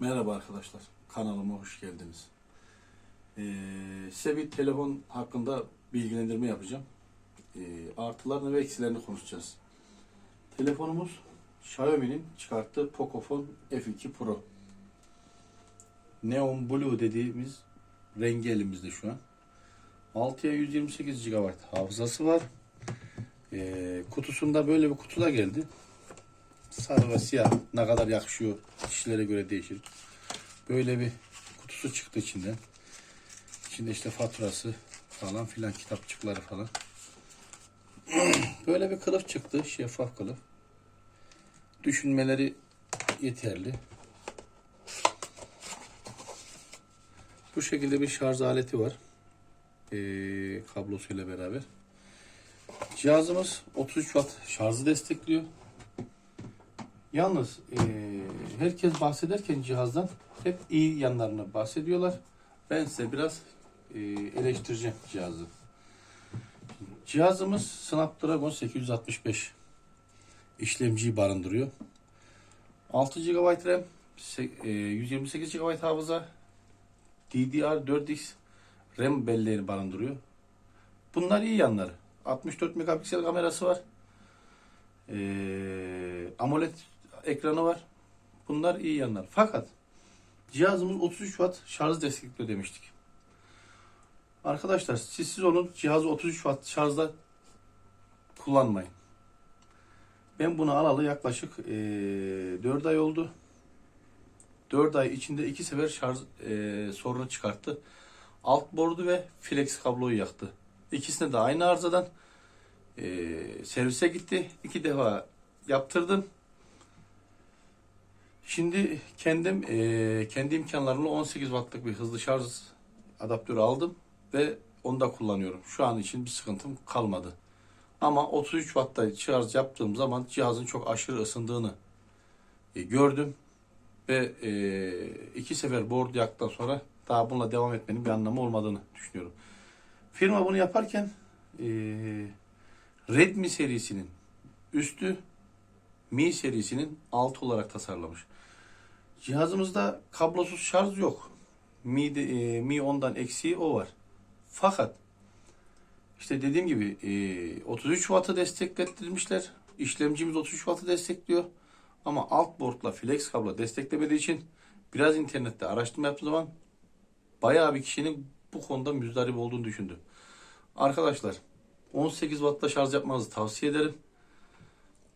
Merhaba arkadaşlar, kanalıma hoş geldiniz. Ee, size bir telefon hakkında bilgilendirme yapacağım. Ee, artılarını ve eksilerini konuşacağız. Telefonumuz Xiaomi'nin çıkarttığı Pocophone F2 Pro. Neon Blue dediğimiz rengi elimizde şu an. 6'ya 128 GB hafızası var. Ee, kutusunda böyle bir kutuda geldi. Sarı ve siyah ne kadar yakışıyor kişilere göre değişir. Böyle bir kutusu çıktı içinden. İçinde işte faturası falan filan kitapçıkları falan. Böyle bir kılıf çıktı. Şeffaf kılıf. Düşünmeleri yeterli. Bu şekilde bir şarj aleti var. Ee, kablosuyla beraber. Cihazımız 33 watt şarjı destekliyor. Yalnız eee, herkes bahsederken cihazdan hep iyi yanlarını bahsediyorlar. Ben size biraz eee, eleştireceğim cihazı. Cihazımız Snapdragon 865 işlemciyi barındırıyor. 6 GB RAM, se- eee, 128 GB hafıza, DDR4X RAM belleğini barındırıyor. Bunlar iyi yanları. 64 megapiksel kamerası var. Ee, AMOLED ekranı var. Bunlar iyi yanlar. Fakat cihazımız 33 watt şarj destekliyor demiştik. Arkadaşlar siz siz olun cihazı 33 watt şarjda kullanmayın. Ben bunu alalı yaklaşık ee, 4 ay oldu. 4 ay içinde iki sefer şarj ee, sorunu çıkarttı. Alt bordu ve flex kabloyu yaktı. İkisine de aynı arızadan ee, servise gitti. İki defa yaptırdım. Şimdi kendim ee, kendi imkanlarımla 18 wattlık bir hızlı şarj adaptörü aldım ve onu da kullanıyorum. Şu an için bir sıkıntım kalmadı. Ama 33 wattta şarj yaptığım zaman cihazın çok aşırı ısındığını e, gördüm ve e, iki sefer board yaktıktan sonra daha bununla devam etmenin bir anlamı olmadığını düşünüyorum. Firma bunu yaparken e, Redmi serisinin üstü Mi serisinin altı olarak tasarlamış. Cihazımızda kablosuz şarj yok. Mi, e, Mi 10'dan eksiği o var. Fakat işte dediğim gibi e, 33 Watt'ı desteklettirmişler. İşlemcimiz 33 Watt'ı destekliyor. Ama alt boardla flex kablo desteklemediği için biraz internette araştırma yaptığım zaman bayağı bir kişinin bu konuda müzdarip olduğunu düşündüm. Arkadaşlar 18 Watt'ta şarj yapmanızı tavsiye ederim.